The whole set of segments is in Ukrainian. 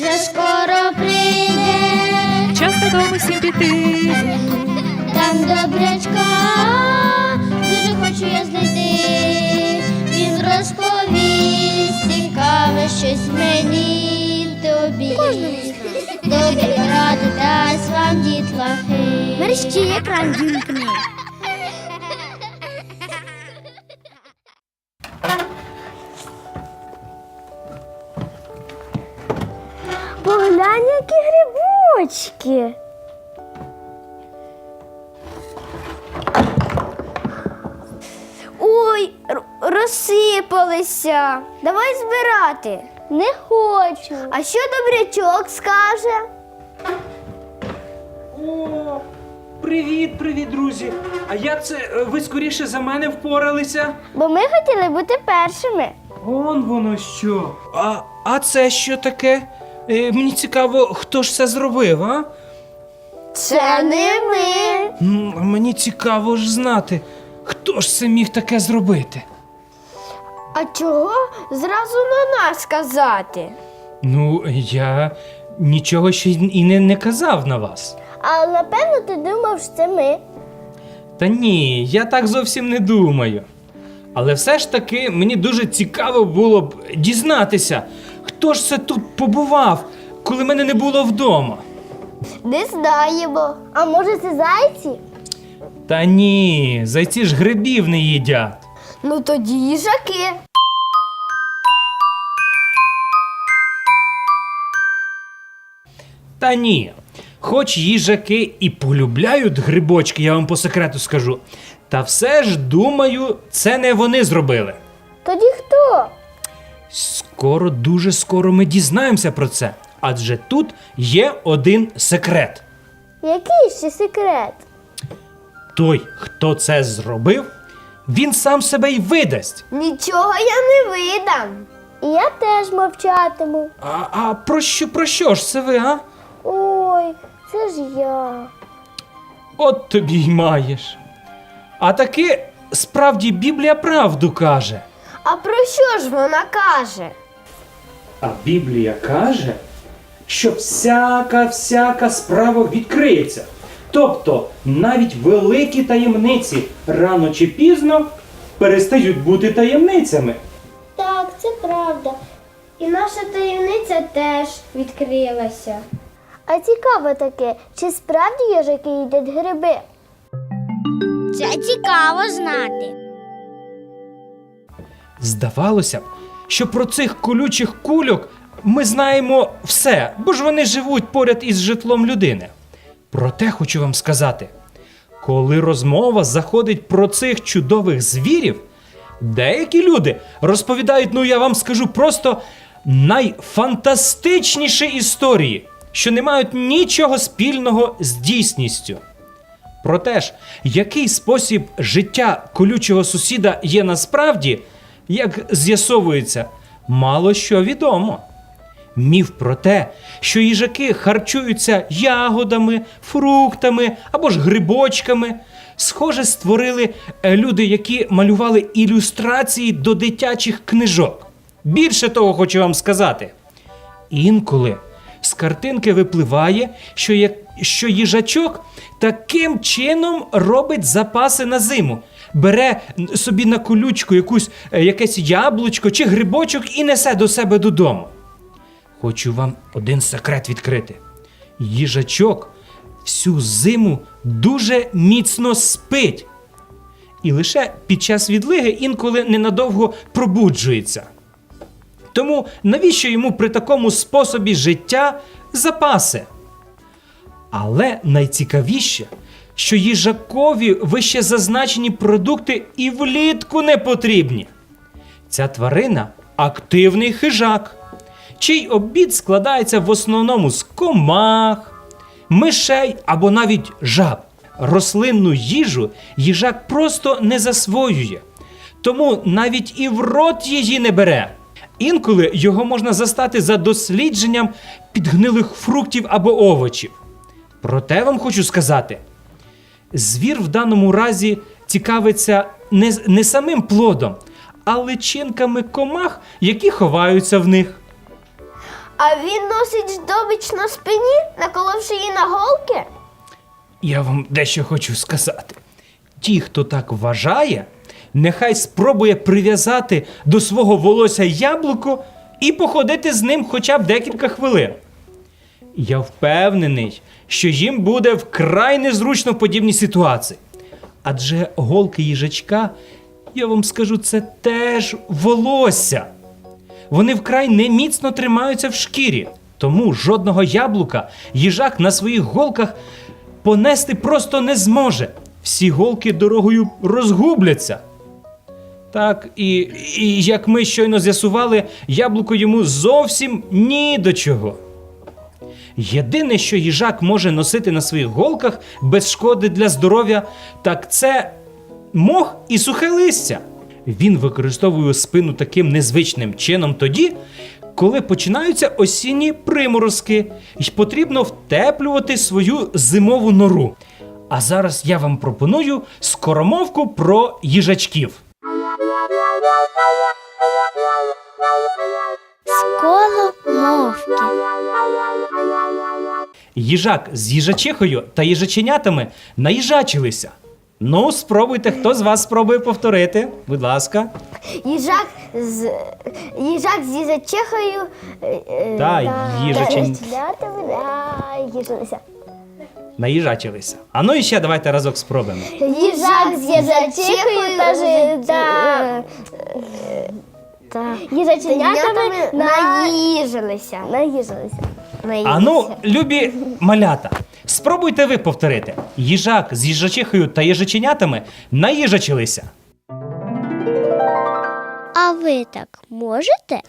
вже скоро прийде, Час додому всім піти. там добрячка, дуже хочу я знайти. Він розповість цікаве щось мені й тобі. Добрі ради дасть вам дітлахи. Мерщі екран вімкни. Грибочки. Ой, розсипалися. Давай збирати. Не хочу. А що добрячок скаже? О, привіт, привіт, друзі. А як це е, ви скоріше за мене впоралися? Бо ми хотіли бути першими. Вон воно що. А, а це що таке? Е, мені цікаво, хто ж це зробив, а? Це не ми. М, а Мені цікаво ж знати, хто ж це міг таке зробити. А чого зразу на нас казати? Ну, я нічого ще і не, не казав на вас. Але напевно ти думав, що це ми. Та ні, я так зовсім не думаю. Але все ж таки мені дуже цікаво було б дізнатися, хто ж це тут побував, коли мене не було вдома. Не знаємо. А може це зайці? Та ні, зайці ж грибів не їдять. Ну тоді їжаки. Та ні. Хоч їжаки і полюбляють грибочки, я вам по секрету скажу. Та все ж думаю, це не вони зробили. Тоді хто? Скоро, дуже скоро ми дізнаємося про це. Адже тут є один секрет. Який ще секрет? Той, хто це зробив, він сам себе й видасть. Нічого я не видам. І я теж мовчатиму. А, а про що про що ж це ви, а? Ой, це ж я. От тобі й маєш. А таки справді Біблія правду каже. А про що ж вона каже? А Біблія каже, що всяка всяка справа відкриється. Тобто навіть великі таємниці рано чи пізно перестають бути таємницями. Так, це правда. І наша таємниця теж відкрилася. А цікаво таке, чи справді їжаки їдять гриби? Це цікаво знати. Здавалося б, що про цих колючих кульок ми знаємо все, бо ж вони живуть поряд із житлом людини. Проте хочу вам сказати: коли розмова заходить про цих чудових звірів, деякі люди розповідають, ну я вам скажу просто найфантастичніші історії, що не мають нічого спільного з дійсністю. Проте ж, який спосіб життя колючого сусіда є насправді, як з'ясовується, мало що відомо. Міф про те, що їжаки харчуються ягодами, фруктами або ж грибочками, схоже, створили е, люди, які малювали ілюстрації до дитячих книжок. Більше того, хочу вам сказати. Інколи з картинки випливає, що, як, що їжачок таким чином робить запаси на зиму. Бере собі на колючку якусь, е, якесь яблучко чи грибочок і несе до себе додому. Хочу вам один секрет відкрити. Їжачок всю зиму дуже міцно спить. І лише під час відлиги інколи ненадовго пробуджується. Тому навіщо йому при такому способі життя запаси? Але найцікавіше, що їжакові вище зазначені продукти і влітку не потрібні. Ця тварина активний хижак, чий обід складається в основному з комах, мишей або навіть жаб. Рослинну їжу їжак просто не засвоює, тому навіть і в рот її не бере. Інколи його можна застати за дослідженням підгнилих фруктів або овочів. Проте вам хочу сказати: звір в даному разі цікавиться не, не самим плодом, а личинками комах, які ховаються в них. А він носить здобич на спині, наколовши її на голки? Я вам дещо хочу сказати. Ті, хто так вважає, нехай спробує прив'язати до свого волосся яблуко і походити з ним хоча б декілька хвилин. Я впевнений, що їм буде вкрай незручно в подібній ситуації. Адже голки їжачка, я вам скажу, це теж волосся. Вони вкрай неміцно тримаються в шкірі, тому жодного яблука їжак на своїх голках понести просто не зможе. Всі голки дорогою розгубляться. Так, і, і як ми щойно з'ясували, яблуко йому зовсім ні до чого. Єдине, що їжак може носити на своїх голках без шкоди для здоров'я, так це мох і сухе листя. Він використовує спину таким незвичним чином тоді, коли починаються осінні приморозки, і потрібно втеплювати свою зимову нору. А зараз я вам пропоную скоромовку про їжачків. Сколо мовки. Їжак з їжачихою та їжаченятами наїжачилися. Ну, спробуйте, хто з вас спробує повторити, будь ласка. Їжак з їжак з їжачихою. е, е, Та, їжачень. Да, їжилися. Наїжачилися. А ну і ще давайте разок спробуємо. Їжак з їжачихою та жи- та- їжаченятами наїжилися. Наїжилися. А ну, любі малята, спробуйте ви повторити. Їжак з їжачихою та їжаченятами наїжачилися. А ви так можете?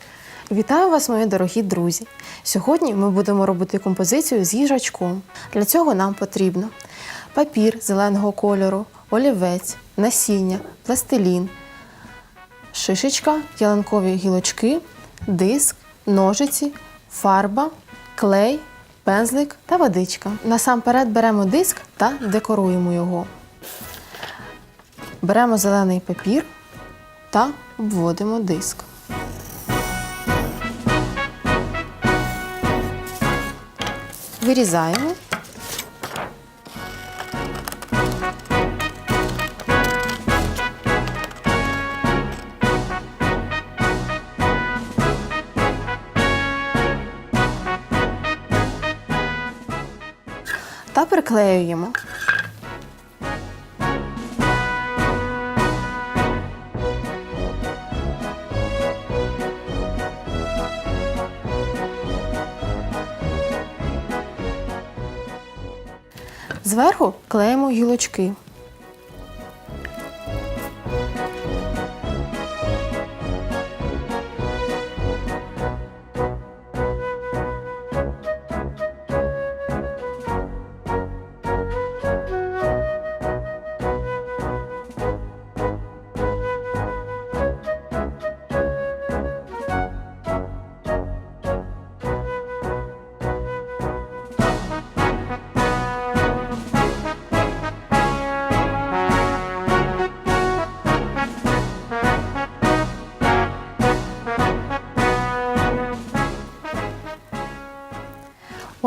Вітаю вас, мої дорогі друзі! Сьогодні ми будемо робити композицію з їжачком. Для цього нам потрібно папір зеленого кольору, олівець, насіння, пластилін, шишечка, ялинкові гілочки, диск, ножиці, фарба, клей, пензлик та водичка. Насамперед беремо диск та декоруємо його. Беремо зелений папір та обводимо диск. Вирізаємо. Та приклеюємо. Зверху клеїмо гілочки.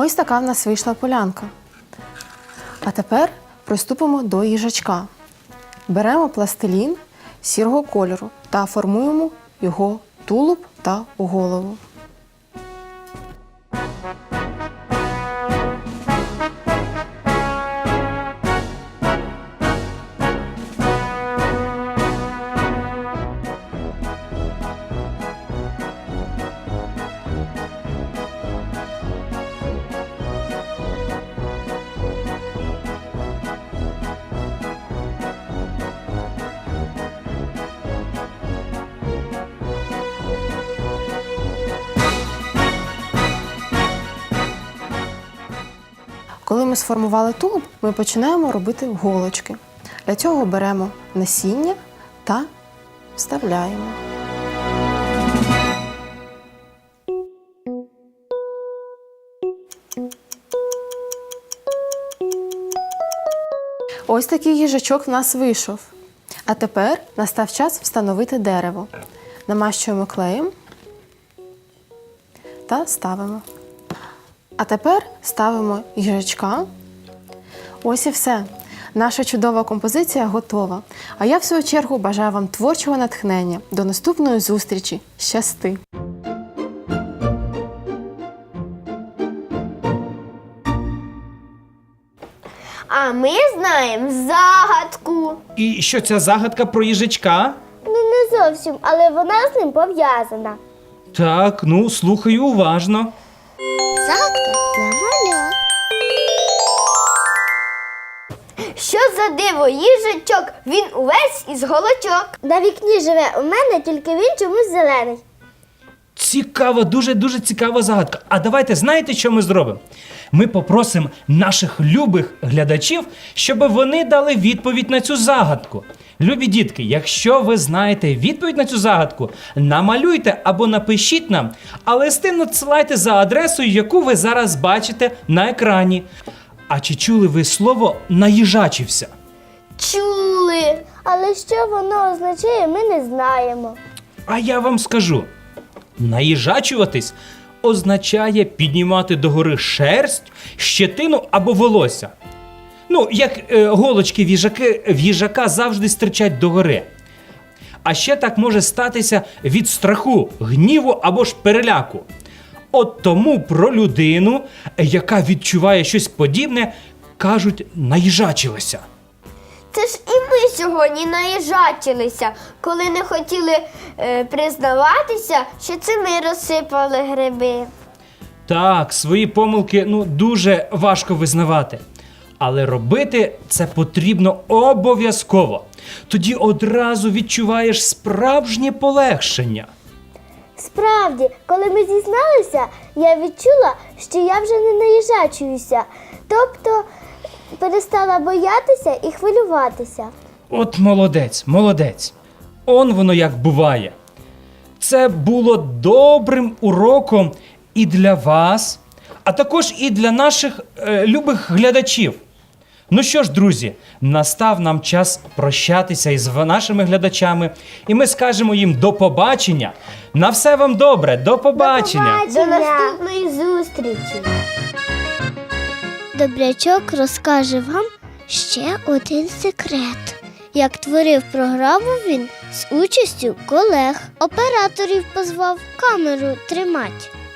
Ось така в нас вийшла полянка. А тепер приступимо до їжачка. Беремо пластилін сірого кольору та формуємо його тулуб та голову. Ми сформували тулуб, ми починаємо робити голочки. Для цього беремо насіння та вставляємо. Ось такий їжачок в нас вийшов. А тепер настав час встановити дерево. Намащуємо клеєм та ставимо. А тепер ставимо їжачка. Ось і все. Наша чудова композиція готова. А я, в свою чергу, бажаю вам творчого натхнення. До наступної зустрічі. Щасти! А ми знаємо загадку. І що ця загадка про їжачка? Ну не зовсім, але вона з ним пов'язана. Так, ну слухаю уважно. Загадка для малят. Що за диво їжачок? Він увесь із голочок. На вікні живе у мене, тільки він чомусь зелений. Цікава, дуже дуже цікава загадка. А давайте знаєте, що ми зробимо? Ми попросимо наших любих глядачів, щоб вони дали відповідь на цю загадку. Любі дітки, якщо ви знаєте відповідь на цю загадку, намалюйте або напишіть нам, а листи надсилайте за адресою, яку ви зараз бачите на екрані. А чи чули ви слово наїжачився? Чули. Але що воно означає, ми не знаємо. А я вам скажу: наїжачуватись означає піднімати догори шерсть, щетину або волосся. Ну, як е, голочки в їжаки, в їжака завжди стирчать догори. А ще так може статися від страху, гніву або ж переляку. От тому про людину, яка відчуває щось подібне, кажуть, наїжачилася. Це ж і ми сьогодні наїжачилися, коли не хотіли е, признаватися, що це ми розсипали гриби. Так, свої помилки ну дуже важко визнавати. Але робити це потрібно обов'язково. Тоді одразу відчуваєш справжнє полегшення. Справді, коли ми зізналися, я відчула, що я вже не наїжачуюся, тобто перестала боятися і хвилюватися. От молодець, молодець. Он воно як буває. Це було добрим уроком і для вас, а також і для наших е, любих глядачів. Ну що ж, друзі, настав нам час прощатися із нашими глядачами, і ми скажемо їм до побачення. На все вам добре, до побачення. До наступної зустрічі! Добрячок розкаже вам ще один секрет. Як творив програму він з участю колег, операторів позвав камеру тримать